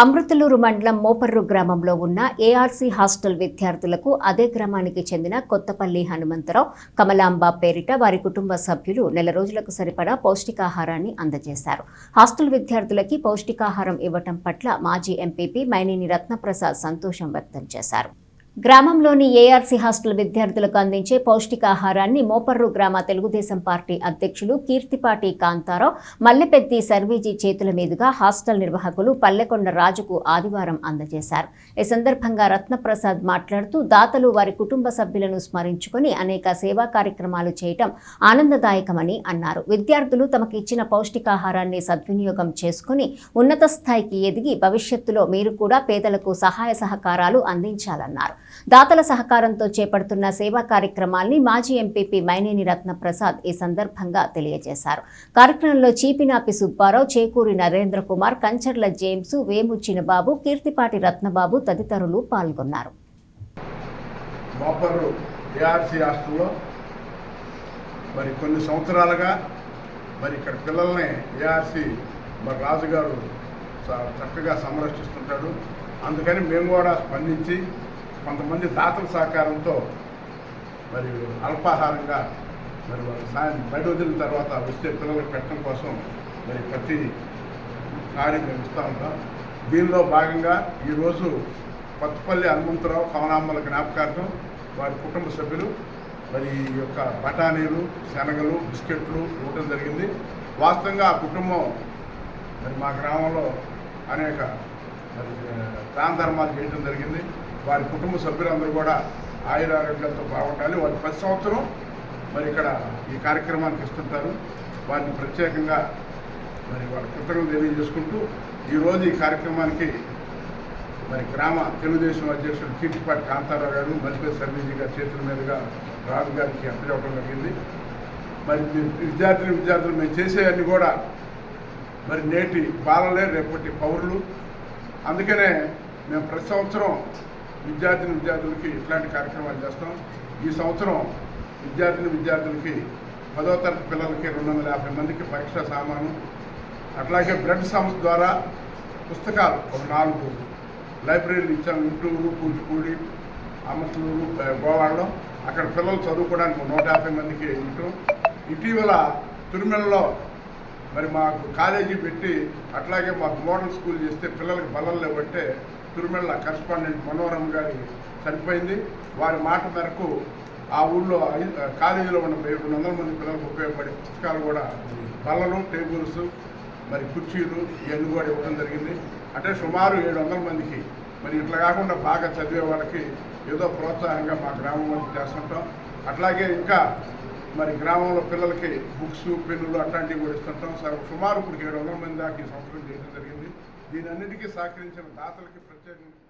అమృతలూరు మండలం మోపర్రు గ్రామంలో ఉన్న ఏఆర్సీ హాస్టల్ విద్యార్థులకు అదే గ్రామానికి చెందిన కొత్తపల్లి హనుమంతరావు కమలాంబ పేరిట వారి కుటుంబ సభ్యులు నెల రోజులకు సరిపడా పౌష్టికాహారాన్ని అందజేశారు. హాస్టల్ విద్యార్థులకి పౌష్టికాహారం ఇవ్వటం పట్ల మాజీ ఎంపీపీ మైనేని రత్నప్రసాద్ సంతోషం వ్యక్తం చేశారు. గ్రామంలోని ఏఆర్సీ హాస్టల్ విద్యార్థులకు అందించే పౌష్టికాహారాన్ని మోపర్రు గ్రామ తెలుగుదేశం పార్టీ అధ్యక్షులు కీర్తిపాటి కాంతారావు మల్లెపెద్ది సర్వీజీ చేతుల మీదుగా హాస్టల్ నిర్వాహకులు పల్లెకొండ రాజుకు ఆదివారం అందజేశారు. ఈ సందర్భంగా రత్నప్రసాద్ మాట్లాడుతూ దాతలు వారి కుటుంబ సభ్యులను స్మరించుకొని అనేక సేవా కార్యక్రమాలు చేయటం ఆనందదాయకమని అన్నారు. విద్యార్థులు తమకు ఇచ్చిన పౌష్టికాహారాన్ని సద్వినియోగం చేసుకుని ఉన్నత స్థాయికి ఎదిగి భవిష్యత్తులో మీరు కూడా పేదలకు సహాయ సహకారాలు అందించాలన్నారు. దాతల సహకారంతో చేపడుతున్న సేవా కార్యక్రమాల్ని మాజీ ఎంపీపీ మైనేని రత్నప్రసాద్ ఈ సందర్భంగా తెలియజేశారు. కార్యక్రమంలో చీపినాపి సుబ్బారావు చేకూరి నరేంద్ర కుమార్ కంచర్ల జేమ్స్ వేము చినబాబు కీర్తిపాటి రత్నబాబు తదితరులు పాల్గొన్నారు. మరి కొన్ని సంవత్సరాలుగా మరి ఇక్కడ పిల్లల్ని ఏఆర్సి మరి రాజుగారు చక్కగా సంరక్షిస్తుంటాడు. అందుకని మేము కూడా స్పందించి కొంతమంది దాతల సహకారంతో మరి అల్పాహారంగా మరి వాళ్ళు సాయం బయట వదిలిన తర్వాత వస్తే పిల్లలకు పెట్టడం కోసం మరి ప్రతి కార్యం మేము ఇస్తూ ఉంటాం. దీనిలో భాగంగా ఈరోజు కొత్తపల్లి హనుమంతరావు కమలామ్మల జ్ఞాపకార్థం వారి కుటుంబ సభ్యులు మరి ఈ యొక్క బఠానీలు శనగలు బిస్కెట్లు ఇవ్వడం జరిగింది. వాస్తవంగా ఆ కుటుంబం మరి మా గ్రామంలో అనేక మరి దాన ధర్మాలు చేయడం జరిగింది. వారి కుటుంబ సభ్యులందరూ కూడా ఆయురారోగ్యంతో బాగుండాలి. వారు ప్రతి సంవత్సరం మరి ఇక్కడ ఈ కార్యక్రమానికి ఇస్తుంటారు వారిని ప్రత్యేకంగా మరి వాళ్ళ కృతజ్ఞతలు తెలియజేసుకుంటూ ఈరోజు ఈ కార్యక్రమానికి మరి గ్రామ తెలుగుదేశం అధ్యక్షుడు కీర్తిపాటి కాంతారావు గారు మల్లిపేట సర్వీజీ గారి చేతుల మీదుగా రాజు గారికి అప్పచెప్పడం జరిగింది. మరి విద్యార్థులు విద్యార్థులు మేము చేసేవన్నీ కూడా మరి నేటి బాలలే రేపటి పౌరులు. అందుకనే మేము ప్రతి సంవత్సరం విద్యార్థిని విద్యార్థులకి ఇట్లాంటి కార్యక్రమాలు చేస్తాం? ఈ సంవత్సరం విద్యార్థిని విద్యార్థులకి పదో తరగతి పిల్లలకి రెండు వందల యాభై మందికి పరీక్షా సామాను అట్లాగే బ్రెడ్ సంస్థ ద్వారా పుస్తకాలు ఒక నాలుగు లైబ్రరీలు ఇచ్చాము ఇంటూరు కూచిపూడి అమర్తలూరు గోవాడలో అక్కడ పిల్లలు చదువుకోవడానికి ఒక నూట యాభై మందికి ఇవ్వటం ఇటీవల తిరుమలలో మరి మాకు కాలేజీ పెట్టి అట్లాగే మాకు మోడల్ స్కూల్ చేస్తే పిల్లలకి బలం లేవంటే తిరుమల కరస్పాండెంట్ మనోరమ్ గారి చనిపోయింది వారి మాట మేరకు ఆ ఊళ్ళో కాలేజీలో ఉన్న రెండు వందల మంది పిల్లలకు ఉపయోగపడే పుస్తకాలు కూడా బల్లలు టేబుల్స్ మరి కుర్చీలు ఇవన్నీ కూడా ఇవ్వడం జరిగింది. అంటే సుమారు ఏడు వందల మందికి మరి ఇట్లా కాకుండా బాగా చదివే వాళ్ళకి ఏదో ప్రోత్సాహంగా మా గ్రామం చేస్తుంటాం. అట్లాగే ఇంకా మరి గ్రామంలో పిల్లలకి బుక్స్ పెన్నులు అట్లాంటివి కూడా ఇస్తుంటాం. సుమారు ఇప్పుడు ఏడు వందల మంది దాకా ఈ సంవత్సరం చేయడం జరిగింది. దీనన్నిటికీ సహకరించిన దాతలకి ప్రత్యేకంగా